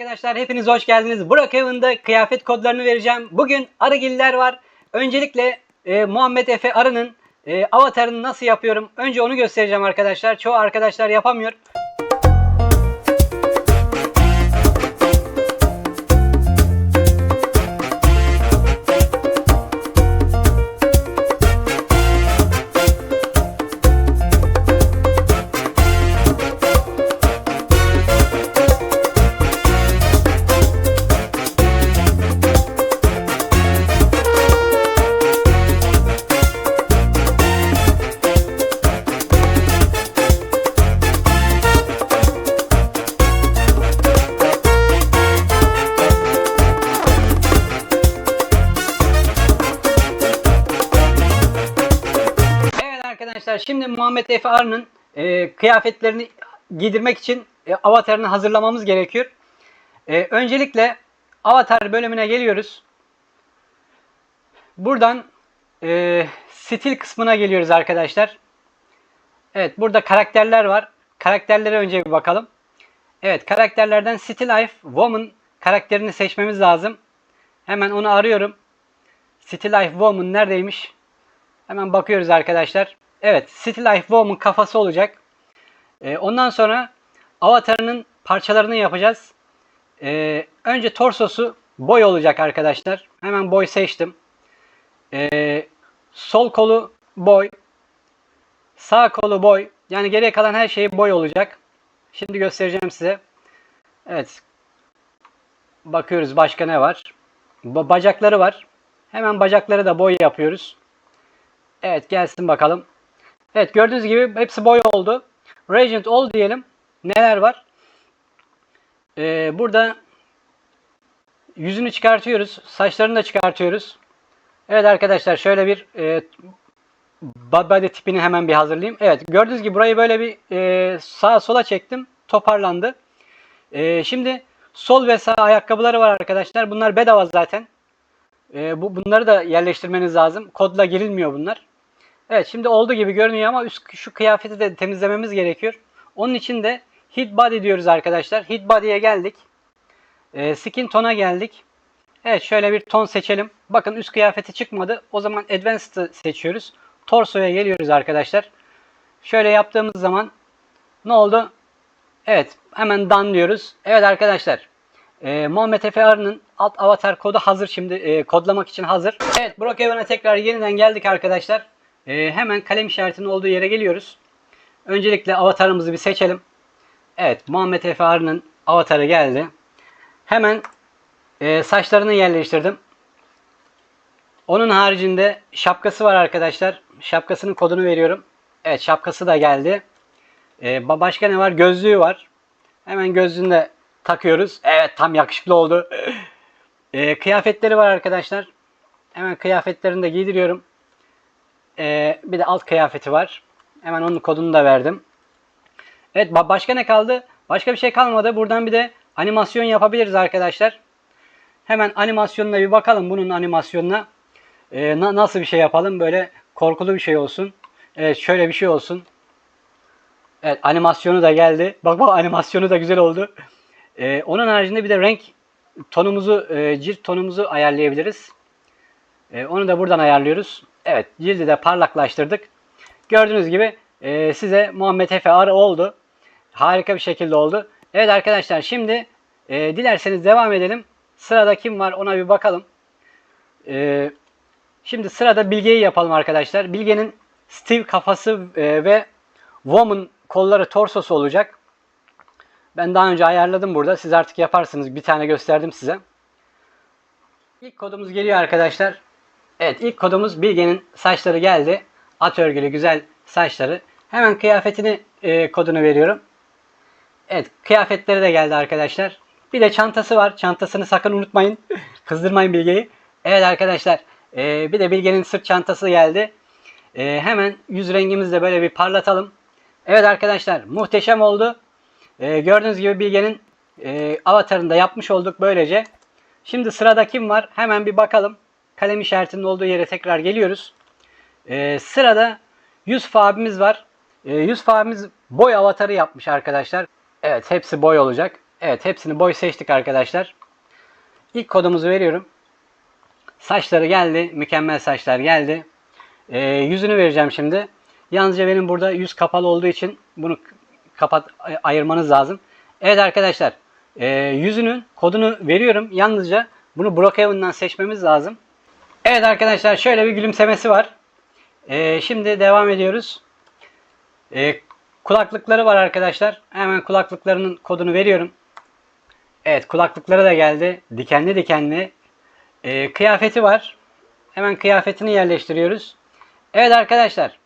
arkadaşlar hepiniz hoş geldiniz. Burak Evan'da kıyafet kodlarını vereceğim. Bugün Arıgiller var. Öncelikle e, Muhammed Efe Arı'nın e, avatarını nasıl yapıyorum? Önce onu göstereceğim arkadaşlar. Çoğu arkadaşlar yapamıyor. Şimdi Muhammed Efe Arı'nın e, kıyafetlerini giydirmek için e, avatarını hazırlamamız gerekiyor. E, öncelikle avatar bölümüne geliyoruz. Buradan e, stil kısmına geliyoruz arkadaşlar. Evet burada karakterler var. Karakterlere önce bir bakalım. Evet karakterlerden Still Life Woman karakterini seçmemiz lazım. Hemen onu arıyorum. Still Life Woman neredeymiş? Hemen bakıyoruz arkadaşlar. Evet, City Life Woman kafası olacak. Ee, ondan sonra avatarının parçalarını yapacağız. Ee, önce torsosu boy olacak arkadaşlar. Hemen boy seçtim. Ee, sol kolu boy. Sağ kolu boy. Yani geriye kalan her şey boy olacak. Şimdi göstereceğim size. Evet. Bakıyoruz başka ne var. Ba- bacakları var. Hemen bacakları da boy yapıyoruz. Evet gelsin bakalım. Evet gördüğünüz gibi hepsi boy oldu. Regent all diyelim. Neler var? Ee, burada yüzünü çıkartıyoruz. Saçlarını da çıkartıyoruz. Evet arkadaşlar şöyle bir e, body tipini hemen bir hazırlayayım. Evet gördüğünüz gibi burayı böyle bir e, sağa sola çektim. Toparlandı. E, şimdi sol ve sağ ayakkabıları var arkadaşlar. Bunlar bedava zaten. E, bu bunları da yerleştirmeniz lazım. Kodla girilmiyor bunlar. Evet şimdi olduğu gibi görünüyor ama üst şu kıyafeti de temizlememiz gerekiyor. Onun için de hit body diyoruz arkadaşlar. Hit body'ye geldik. E, skin tone'a geldik. Evet şöyle bir ton seçelim. Bakın üst kıyafeti çıkmadı. O zaman advanced'ı seçiyoruz. Torso'ya geliyoruz arkadaşlar. Şöyle yaptığımız zaman ne oldu? Evet hemen done diyoruz. Evet arkadaşlar. E, Muhammed Efe Arı'nın alt avatar kodu hazır şimdi. e, kodlamak için hazır. Evet Brookhaven'a tekrar yeniden geldik arkadaşlar. E, hemen kalem işaretinin olduğu yere geliyoruz. Öncelikle avatarımızı bir seçelim. Evet Muhammed Efe Arı'nın avatarı geldi. Hemen e, saçlarını yerleştirdim. Onun haricinde şapkası var arkadaşlar. Şapkasının kodunu veriyorum. Evet şapkası da geldi. E, ba- başka ne var? Gözlüğü var. Hemen gözlüğünü de takıyoruz. Evet tam yakışıklı oldu. E, kıyafetleri var arkadaşlar. Hemen kıyafetlerini de giydiriyorum. E, bir de alt kıyafeti var. Hemen onun kodunu da verdim. Evet ba- başka ne kaldı? Başka bir şey kalmadı. Buradan bir de animasyon yapabiliriz arkadaşlar. Hemen animasyonuna bir bakalım bunun animasyonuna. Ee, na- nasıl bir şey yapalım? Böyle korkulu bir şey olsun. Evet şöyle bir şey olsun. Evet animasyonu da geldi. Bak bak animasyonu da güzel oldu. Ee, onun haricinde bir de renk tonumuzu, e, cilt tonumuzu ayarlayabiliriz. Ee, onu da buradan ayarlıyoruz. Evet cildi de parlaklaştırdık. Gördüğünüz gibi e, size Muhammed Efe Arı oldu. Harika bir şekilde oldu. Evet arkadaşlar şimdi e, dilerseniz devam edelim. Sırada kim var ona bir bakalım. E, şimdi sırada Bilge'yi yapalım arkadaşlar. Bilge'nin Steve kafası e, ve Woman kolları torsosu olacak. Ben daha önce ayarladım burada. Siz artık yaparsınız. Bir tane gösterdim size. İlk kodumuz geliyor arkadaşlar. Evet ilk kodumuz Bilge'nin saçları geldi. At örgülü güzel saçları. Hemen kıyafetini e, kodunu veriyorum. Evet kıyafetleri de geldi arkadaşlar. Bir de çantası var. Çantasını sakın unutmayın. Kızdırmayın Bilge'yi. Evet arkadaşlar e, bir de Bilge'nin sırt çantası geldi. E, hemen yüz rengimizi de böyle bir parlatalım. Evet arkadaşlar muhteşem oldu. E, gördüğünüz gibi Bilge'nin e, avatarını da yapmış olduk böylece. Şimdi sırada kim var? Hemen bir bakalım. Kalem işaretinin olduğu yere tekrar geliyoruz. E, sırada Yusuf abimiz var. E, Yusuf abimiz boy avatarı yapmış arkadaşlar. Evet hepsi boy olacak. Evet hepsini boy seçtik arkadaşlar. İlk kodumuzu veriyorum. Saçları geldi. Mükemmel saçlar geldi. Ee, yüzünü vereceğim şimdi. Yalnızca benim burada yüz kapalı olduğu için bunu kapat ay- ayırmanız lazım. Evet arkadaşlar. e, yüzünün kodunu veriyorum. Yalnızca bunu Brookhaven'dan seçmemiz lazım. Evet arkadaşlar şöyle bir gülümsemesi var. Ee, şimdi devam ediyoruz. Ee, kulaklıkları var arkadaşlar. Hemen kulaklıklarının kodunu veriyorum. Evet kulaklıkları da geldi. Dikenli dikenli. Ee, kıyafeti var. Hemen kıyafetini yerleştiriyoruz. Evet arkadaşlar.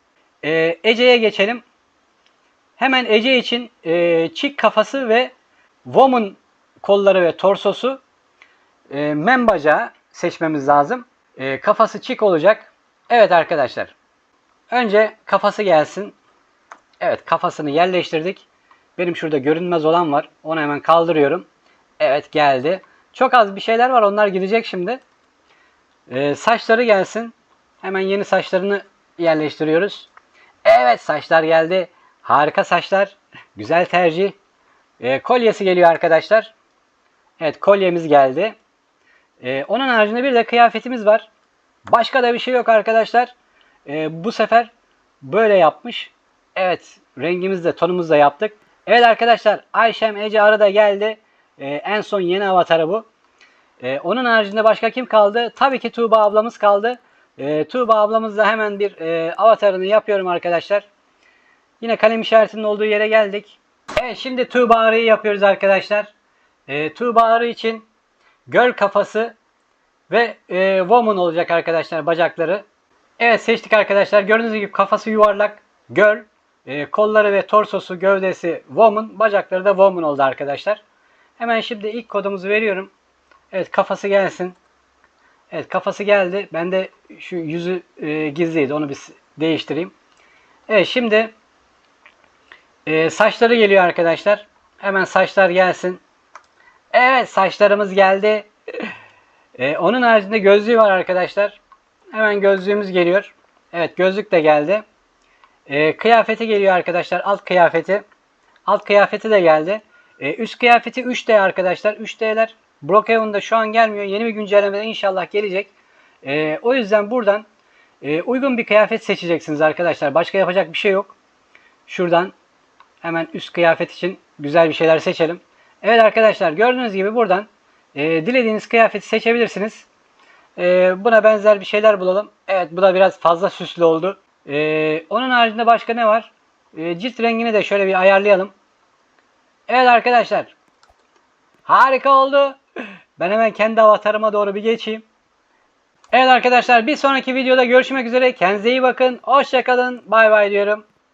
e, Ece'ye geçelim. Hemen Ece için e, çik kafası ve woman kolları ve torsosu e, men bacağı seçmemiz lazım. E, kafası çik olacak. Evet arkadaşlar. Önce kafası gelsin. Evet kafasını yerleştirdik. Benim şurada görünmez olan var. Onu hemen kaldırıyorum. Evet geldi. Çok az bir şeyler var. Onlar gidecek şimdi. Ee, saçları gelsin. Hemen yeni saçlarını yerleştiriyoruz. Evet saçlar geldi. Harika saçlar. Güzel tercih. Ee, kolyesi geliyor arkadaşlar. Evet kolyemiz geldi. Ee, onun haricinde bir de kıyafetimiz var. Başka da bir şey yok arkadaşlar. Ee, bu sefer böyle yapmış. Evet rengimiz de yaptık. Evet arkadaşlar Ayşem Ece Arı da geldi. Ee, en son yeni avatarı bu. Ee, onun haricinde başka kim kaldı? Tabii ki Tuğba ablamız kaldı. Ee, Tuğba ablamızla hemen bir e, avatarını yapıyorum arkadaşlar. Yine kalem işaretinin olduğu yere geldik. Evet şimdi Tuğba Arı'yı yapıyoruz arkadaşlar. Ee, Tuğba Arı için göl kafası ve e, woman olacak arkadaşlar bacakları. Evet seçtik arkadaşlar. Gördüğünüz gibi kafası yuvarlak, göl, e, kolları ve torsosu, gövdesi woman, bacakları da woman oldu arkadaşlar. Hemen şimdi ilk kodumuzu veriyorum. Evet kafası gelsin. Evet kafası geldi. Ben de şu yüzü e, gizliydi. Onu bir değiştireyim. Evet şimdi e, saçları geliyor arkadaşlar. Hemen saçlar gelsin. Evet saçlarımız geldi. E, onun haricinde gözlüğü var arkadaşlar. Hemen gözlüğümüz geliyor. Evet gözlük de geldi. E, kıyafeti geliyor arkadaşlar. Alt kıyafeti. Alt kıyafeti de geldi. E, üst kıyafeti 3D arkadaşlar. 3D'ler Brookhaven'da şu an gelmiyor. Yeni bir güncellemede inşallah gelecek. E, o yüzden buradan e, uygun bir kıyafet seçeceksiniz arkadaşlar. Başka yapacak bir şey yok. Şuradan hemen üst kıyafet için güzel bir şeyler seçelim. Evet arkadaşlar gördüğünüz gibi buradan e, dilediğiniz kıyafeti seçebilirsiniz. E, buna benzer bir şeyler bulalım. Evet bu da biraz fazla süslü oldu. E, onun haricinde başka ne var? E, cilt rengini de şöyle bir ayarlayalım. Evet arkadaşlar. Harika oldu. Ben hemen kendi avatarıma doğru bir geçeyim. Evet arkadaşlar bir sonraki videoda görüşmek üzere. Kendinize iyi bakın. Hoşçakalın. Bay bay diyorum.